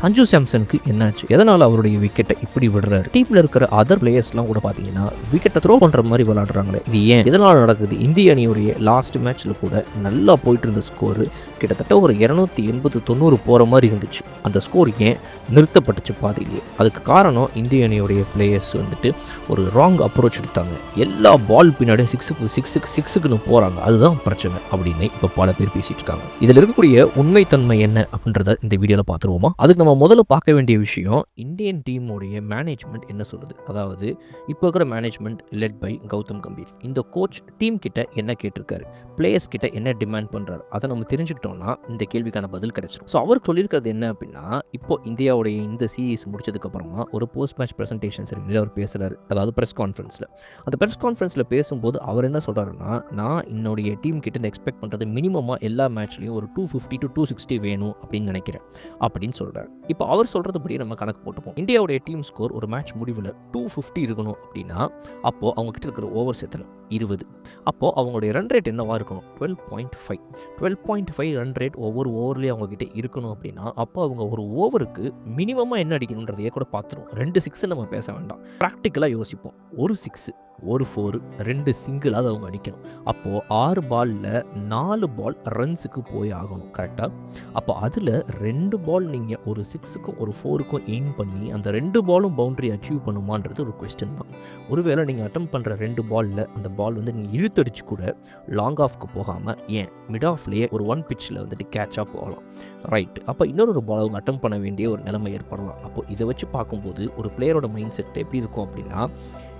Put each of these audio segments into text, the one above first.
சஞ்சு சாம்சனுக்கு என்னாச்சு? எதனால் அவருடைய விக்கெட்டை இப்படி விடுறாரு? டீமில் இருக்கிற அதர் பிளேயர்ஸ்லாம் கூட பார்த்தீங்கன்னா விக்கெட்டை த்ரோ பண்ணுற மாதிரி விளாடுறாங்களே இது ஏன்? எதனால் நடக்குது? இந்திய அணியுடைய லாஸ்ட் மேட்ச்சில் கூட நல்லா போயிட்டு இருந்த ஸ்கோரு கிட்டத்தட்ட ஒரு இரநூத்தி எண்பது தொண்ணூறு போகிற மாதிரி இருந்துச்சு. அந்த ஸ்கோர் ஏன் நிறுத்தப்பட்டுச்சு பாதியிலேயே அதுக்கு காரணம் இந்திய அணியுடைய பிளேயர்ஸ் வந்துட்டு ஒரு ராங் அப்ரோச் எடுத்தாங்க. எல்லா பால் பின்னாடியும் சிக்ஸுக்கு சிக்ஸுக்கு சிக்ஸுக்குன்னு போகிறாங்க அதுதான் பிரச்சனை அப்படின்னு இப்போ பல பேர் பேசிகிட்டு இருக்காங்க. இதில் இருக்கக்கூடிய உண்மைத்தன்மை என்ன அப்படின்றத இந்த வீடியோவில் பார்த்துருவோமா? அதுக்கு நம்ம முதல்ல பார்க்க வேண்டிய விஷயம் இந்தியன் டீமுடைய மேனேஜ்மெண்ட் என்ன சொல்லுது? அதாவது இப்போ இருக்கிற management led by Gautam Gambhir. இந்த கோச் டீம் கிட்ட என்ன கேட்டிருக்காரு? பிளேயர்ஸ் கிட்ட என்ன டிமாண்ட் பண்ணுறாரு அதை நம்ம தெரிஞ்சுக்கிட்டோம். தெரிஞ்சுக்கிட்டோம்னா இந்த கேள்விக்கான பதில் கிடைச்சிடும் ஸோ அவர் சொல்லியிருக்கிறது என்ன அப்படின்னா இப்போ இந்தியாவுடைய இந்த சீரீஸ் முடிச்சதுக்கப்புறமா ஒரு போஸ்ட் மேட்ச் ப்ரெசன்டேஷன் செரிமனியில் அவர் பேசுகிறார் அதாவது ப்ரெஸ் கான்ஃபரன்ஸில் அந்த ப்ரெஸ் கான்ஃபரன்ஸில் பேசும்போது அவர் என்ன சொல்கிறாருன்னா நான் என்னுடைய டீம் கிட்ட இருந்து எக்ஸ்பெக்ட் பண்ணுறது மினிமமாக எல்லா மேட்ச்லையும் ஒரு two fifty to two sixty வேணும் அப்படின்னு நினைக்கிறேன். அப்படின்னு சொல்கிறார் இப்போ அவர் சொல்கிறதுபடி நம்ம கணக்கு போட்டுப்போம். இந்தியாவுடைய டீம் ஸ்கோர் ஒரு மேட்ச் முடிவில் டூ ஃபிஃப்டி இருக்கணும் அப்படின்னா அப்போது அவங்க கிட்ட இருக்கிற ஓவர்ஸ் எத்தனை? இருபது. அப்போது அவங்களுடைய ரன் ரேட் என்னவாக இருக்கணும்? Twelve point five twelve point five run rate ஒவ்வொரு ஓவர்லேயும் அவங்க கிட்ட இருக்கணும் அப்படின்னா அப்போ அவங்க ஒரு ஓவருக்கு மினிமமாக என்ன அடிக்கணுன்றதையே கூட பார்த்துருவோம். ரெண்டு சிக்ஸை நம்ம பேச வேண்டாம். ப்ராக்டிக்கலாக யோசிப்போம். ஒரு சிக்ஸு ஒரு ஃபோரு ரெண்டு சிங்கிளாவது அவங்க அடிக்கணும். அப்போது ஆறு பாலில் நாலு பால் ரன்ஸுக்கு போய் ஆகணும் கரெக்டாக அப்போ அதில் ரெண்டு பால் நீங்கள் ஒரு சிக்ஸுக்கும் ஒரு ஃபோருக்கும் எய்ம் பண்ணி அந்த ரெண்டு பாலும் பவுண்ட்ரி அச்சீவ் பண்ணுமான்றது ஒரு கொஸ்டின் தான். ஒருவேளை நீங்கள் அட்டம் பண்ணுற ரெண்டு பாலில் அந்த பால் வந்து நீங்கள் இழுத்தடிச்சு கூட லாங் ஆஃப்க்கு போகாமல் ஏன்? மிட் ஆஃப்லேயே ஒரு ஒன் பிச்சில் வந்துட்டு கேட்சாக போகலாம். ரைட் அப்போ இன்னொரு பால் அவங்க அட்டம் பண்ண வேண்டிய ஒரு நிலைமை ஏற்படலாம். அப்போ இதை வச்சு பார்க்கும்போது ஒரு பிளேயரோட மைண்ட் செட் எப்படி இருக்கும் அப்படின்னா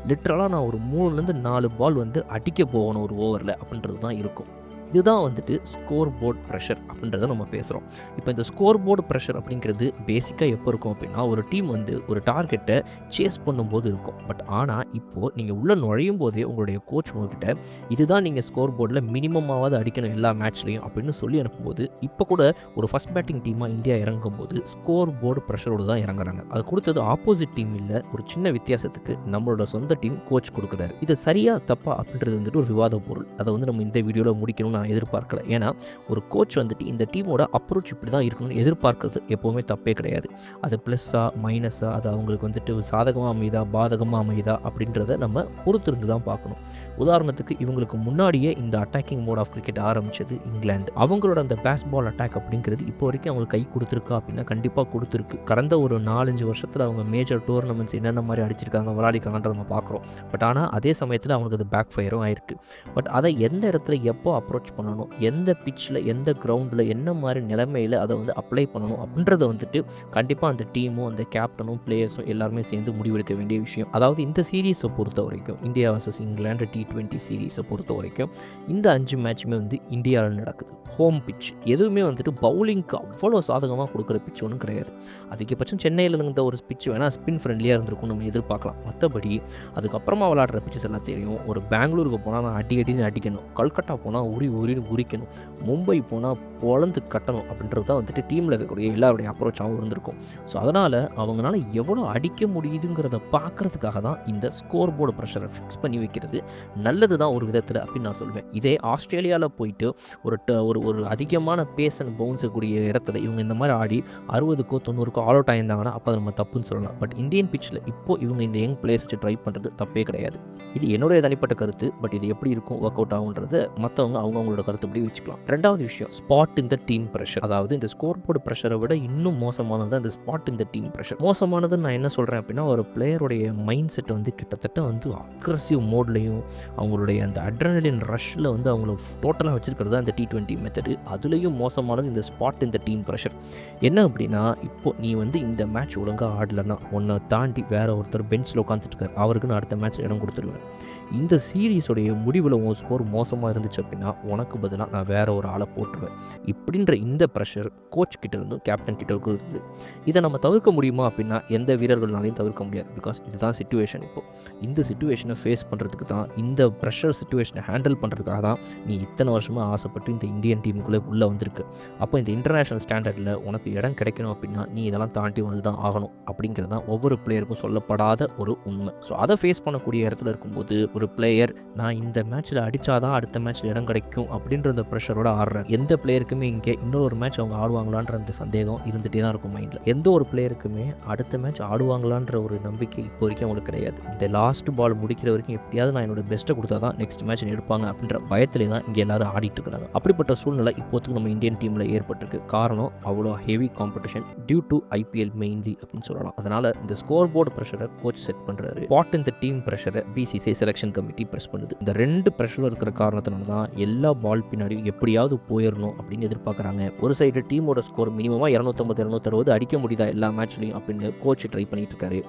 லிட்ரலாக நான் ஒரு மூணுலேருந்து நாலு பால் வந்து அடிக்க போகணும் ஒரு ஓவரில் அப்படின்றது தான் இருக்கும். இதுதான் வந்துட்டு ஸ்கோர் போர்ட் ப்ரெஷர் அப்படின்றத நம்ம பேசுகிறோம் இப்போ இந்த ஸ்கோர் போர்டு ப்ரெஷர் அப்படிங்கிறது பேசிக்காக எப்போ இருக்கும் அப்படின்னா ஒரு டீம் வந்து ஒரு டார்கெட்டை சேஸ் பண்ணும்போது இருக்கும். பட் ஆனால் இப்போது நீங்கள் உள்ளே நுழையும் போதே உங்களுடைய கோச் உங்ககிட்ட இதுதான் நீங்கள் ஸ்கோர் போர்டில் மினிமமாவது அடிக்கணும் எல்லா மேட்ச்லையும் அப்படின்னு சொல்லி அனுப்பும்போது இப்போ கூட ஒரு ஃபஸ்ட் பேட்டிங் டீமாக இந்தியா இறங்கும் போது ஸ்கோர் போர்டு ப்ரெஷரோடு தான் இறங்குறாங்க. அது கொடுத்தது ஆப்போசிட் டீம் இல்லை ஒரு சின்ன வித்தியாசத்துக்கு நம்மளோட சொந்த டீம் கோச் கொடுக்குறாரு. இது சரியா தப்பா அப்படின்றது வந்துட்டு ஒரு விவாத பொருள். அதை வந்து நம்ம இந்த வீடியோவில் முடிக்கணும்னு நான் எதிர்பார்க்கல. ஏன்னா ஒரு கோச் வந்துட்டு இந்த டீமோட அப்ரோச் இப்படி தான் இருக்கணும்னு எதிர்பார்க்கறது எப்போவுமே தப்பே கிடையாது. அது ப்ளஸ்ஸாக மைனஸாக அது அவங்களுக்கு வந்துட்டு சாதகமாக அமையுதா பாதகமாக அமையுதா அப்படின்றத நம்ம பொறுத்திருந்து தான் பார்க்கணும். உதாரணத்துக்கு இவங்களுக்கு முன்னாடியே இந்த அட்டாக்கிங் மோட் ஆஃப் கிரிக்கெட் ஆரம்பிச்சது இங்கிலாந்து. அவங்களோட அந்த பேஸ் பால் அட்டாக் அப்படிங்கிறது இப்போ வரைக்கும் அவங்களுக்கு கை கொடுத்துருக்கா அப்படின்னா கண்டிப்பாக கொடுத்துருக்கு. கடந்த ஒரு நாலஞ்சு வருஷத்தில் அவங்க மேஜர் டோர்னமெண்ட்ஸ் என்னென்ன மாதிரி அடிச்சிருக்காங்க விளையாடிக்காங்கன்றத நம்ம பார்க்குறோம். பட் ஆனால் அதே சமயத்தில் அவங்களுக்கு அது பேக் ஃபயரும் ஆயிருக்கு. பட் அதை எந்த இடத்துல எப்போ அப்ரோச் பண்ணணும். எந்த பிச்சில் எந்த கிரவுண்டில் என்ன மாதிரி நிலைமையில் அதை வந்து அப்ளை பண்ணணும் அப்படின்றத வந்துட்டு கண்டிப்பாக அந்த டீமும் அந்த கேப்டனும் பிளேயர்ஸும் எல்லாருமே சேர்ந்து முடிவெடுக்க வேண்டிய விஷயம். அதாவது இந்த சீரீஸை பொறுத்த வரைக்கும் India versus England T twenty சீரீஸை பொறுத்த வரைக்கும் இந்த அஞ்சு மேட்சுமே வந்து இந்தியாவில் நடக்குது. ஹோம் பிச் எதுவுமே வந்துட்டு பவுலிங்க்கு அவ்வளோ சாதகமாக கொடுக்குற பிச் ஒன்றும் கிடையாது. அதிகபட்சம் சென்னையில் இருந்த ஒரு பிச் வேணால் ஸ்பின் ஃப்ரெண்ட்லியாக இருந்திருக்கும் நம்ம எதிர்பார்க்கலாம். மற்றபடி அதுக்கப்புறமா விளாடுற பிச்சஸ் எல்லாம் தெரியும். ஒரு பெங்களூருக்கு போனால் நான் அடி அடின்னு அடிக்கணும். கல்கட்டா போனால் உரி உரின்னு உரிக்கணும். மும்பை போனால் பொழந்து கட்டணும் அப்படின்றது தான் வந்துட்டு டீமில் இருக்கக்கூடிய எல்லாருடைய அப்ரோச்சாகவும் இருந்திருக்கும். ஸோ அதனால் அவங்களால எவ்வளோ அடிக்க முடியுதுங்கிறத பார்க்குறதுக்காக தான் இந்த ஸ்கோர் போர்டு ப்ரெஷரை ஃபிக்ஸ் பண்ணி வைக்கிறது நல்லது தான் ஒரு விதத்தில் அப்படின்னு நான் சொல்வேன். இதே ஆஸ்திரேலியாவில் போயிட்டு ஒரு ட- ஒரு ஒரு அதிகமான பேஸ் அண்ட் பவுன்ஸ் கூடிய இடத்துல இவங்க இந்த மாதிரி ஆடி அறுபதுக்கோ தொண்ணூறுக்கோ ஆல் அவுட் ஆயிருந்தாங்கன்னா அப்போ அதை நம்ம தப்புன்னு சொல்லலாம். பட் இந்தியன் பிச்சில் இப்போ இவங்க இந்த யங் பிளேயர்ஸ் வச்சு ட்ரை பண்ணுறது தப்பே கிடையாது. இது என்னுடைய தனிப்பட்ட கருத்து. பட் இது எப்படி இருக்கும் ஒர்க் அவுட் ஆகுன்றது மற்றவங்க அவங்க அவங்களோட கருத்துப்படி வச்சுக்கலாம் ரெண்டாவது விஷயம் ஸ்பாட் இந்த டீம் ப்ரெஷர் அதாவது இந்த ஸ்கோர் போர்டு ப்ரெஷரை விட இன்னும் மோசமானது தான் இந்த ஸ்பாட் இந்த டீம் ப்ரெஷர் மோசமானது நான் என்ன சொல்கிறேன் அப்படின்னா ஒரு பிளேயருடைய மைண்ட் செட் வந்து கிட்டத்தட்ட வந்து அக்ரஸிவ் மோட்லையும் அவங்களுடைய அந்த அட்ரனலின் ரஷ்ஷில் வந்து அவங்கள டோட்டலாக வச்சுருக்கிறது தான் இந்த டி டுவெண்ட்டி மெத்தடு அதுலேயும் மோசமானது இந்த ஸ்பாட் இந்த டீம் ப்ரெஷர் என்ன அப்படின்னா இப்போ நீ வந்து இந்த மேட்ச் ஒழுங்காக ஆடலைன்னா உன்னை தாண்டி வேற ஒருத்தர் பெஞ்சில் உட்காந்துட்டு இருக்காரு அவருக்கு நான் அடுத்த மேட்ச் இடம் கொடுத்துருவேன். இந்த சீரீஸோடைய முடிவில் உன் ஸ்கோர் மோசமாக இருந்துச்சு அப்படின்னா உனக்கு பதிலாக நான் வேற ஒரு ஆளை போட்டுருவேன். இப்படின்ற இந்த ப்ரெஷர் கோச் கிட்ட இருந்தும் கேப்டன் கிட்ட இருக்கும் இருக்குது. இதை நம்ம தவிர்க்க முடியுமா அப்படின்னா எந்த வீரர்கள்னாலையும் தவிர்க்க முடியாது. பிகாஸ் இதுதான் சுச்சுவேஷன் இப்போது இந்த சுச்சுவேஷனை ஃபேஸ் பண்ணுறதுக்கு தான் இந்த ப்ரெஷர் சுச்சுவேஷனை ஹேண்டில் பண்ணுறதுக்காக தான் நீ இத்தனை வருஷமாக ஆசைப்பட்டு இந்த இந்தியன் டீமுக்குள்ளே உள்ளே வந்திருக்கு. அப்போ இந்த இன்டர்நேஷனல் ஸ்டாண்டர்டில் உனக்கு இடம் கிடைக்கணும் அப்படின்னா நீ இதெல்லாம் தாண்டி வந்து தான் ஆகணும். அப்படிங்கிறது தான் ஒவ்வொரு பிளேயருக்கும் சொல்லப்படாத ஒரு உண்மை. ஸோ அதை ஃபேஸ் பண்ணக்கூடிய இடத்துல இருக்கும்போது ஒரு பிளேயர் நான் இந்த மேட்ச்சில் அடித்தாதான் அடுத்த மேட்ச்சில் இடம் கிடைக்கும். கிடைக்கும் அப்படின்ற அந்த ப்ரெஷரோட ஆடுறாரு. எந்த பிளேயருக்குமே இங்கே இன்னொரு மேட்ச் அவங்க ஆடுவாங்களான்ற அந்த சந்தேகம் இருந்துகிட்டே தான் இருக்கும் மைண்டில் எந்த ஒரு பிளேயருக்குமே அடுத்த மேட்ச் ஆடுவாங்களான்ற ஒரு நம்பிக்கை இப்போ வரைக்கும் அவங்களுக்கு கிடையாது. இந்த லாஸ்ட் பால் முடிக்கிற வரைக்கும் எப்படியாவது நான் என்னோட பெஸ்ட்டை கொடுத்தா தான் நெக்ஸ்ட் மேட்ச் எடுப்பாங்க அப்படின்ற பயத்திலே தான் இங்கே எல்லாரும் ஆடிட்டு இருக்கிறாங்க அப்படிப்பட்ட சூழ்நிலை இப்போத்துக்கு நம்ம இந்தியன் டீமில் ஏற்பட்டிருக்கு. காரணம் அவ்வளோ heavy competition due to IPL mainly அப்படின்னு சொல்லலாம். அதனால் இந்த ஸ்கோர் போர்டு ப்ரெஷரை கோச் செட் பண்ணுறாரு பாட் இந்த டீம் ப்ரெஷரை பிசிசி செலெக்ஷன் கமிட்டி ப்ரெஸ் பண்ணுது. இந்த ரெண்டு ப்ரெஷரும் இருக்கிற காரணத்தினால தான் எல்லா பால் பின்னாடியும் எப்படியாவது போயிடணும் அப்படின்னு எதிர்பார்க்குறாங்க. ஒரு சைடு டீமோட ஸ்கோர் மினிமமாக இரநூத்தம்பது இரநூத்தறுபது அடிக்க முடியுதா எல்லா மேட்ச்லையும் அப்படின்னு கோச் ட்ரை பண்ணிட்டு இருக்காரு.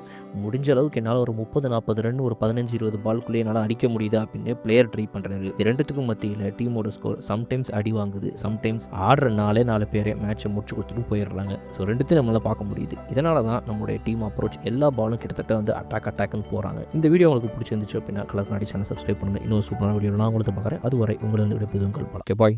முடிஞ்ச அளவுக்கு என்னால் ஒரு முப்பது நாற்பது ரன் ஒரு பதினஞ்சு இருபது பால்குள்ளே என்னால் அடிக்க முடியுதா அப்படின்னு பிளேயர் ட்ரை பண்ணுறாரு ரெண்டுத்துக்கும் மத்தியில் டீமோட ஸ்கோர் சம்டைம்ஸ் அடி வாங்குது சம்டைம்ஸ் ஆடுற நாளே நாலு பேரை மேட்ச்சை முடிச்சு கொடுத்துட்டு போயிடுறாங்க. ஸோ ரெண்டுத்தையும் நம்மளால் பார்க்க முடியுது. இதனால தான் நம்மளுடைய டீம் அப்ரோச் எல்லா பாலும் கிட்டத்தட்ட வந்து அட்டாக் அட்டாக்னு போகிறாங்க இந்த வீடியோ உங்களுக்கு பிடிச்சிருந்துச்சு அப்படின்னா கலர் நாடி சேனல் சப்ஸ்கிரைப் பண்ணுங்கள் இன்னொரு சூப்பரான வீடியோ நான் உங்களுக்கு பார்க்குறேன். அதுவரை உங்களது விட புதுங்கள் பாய்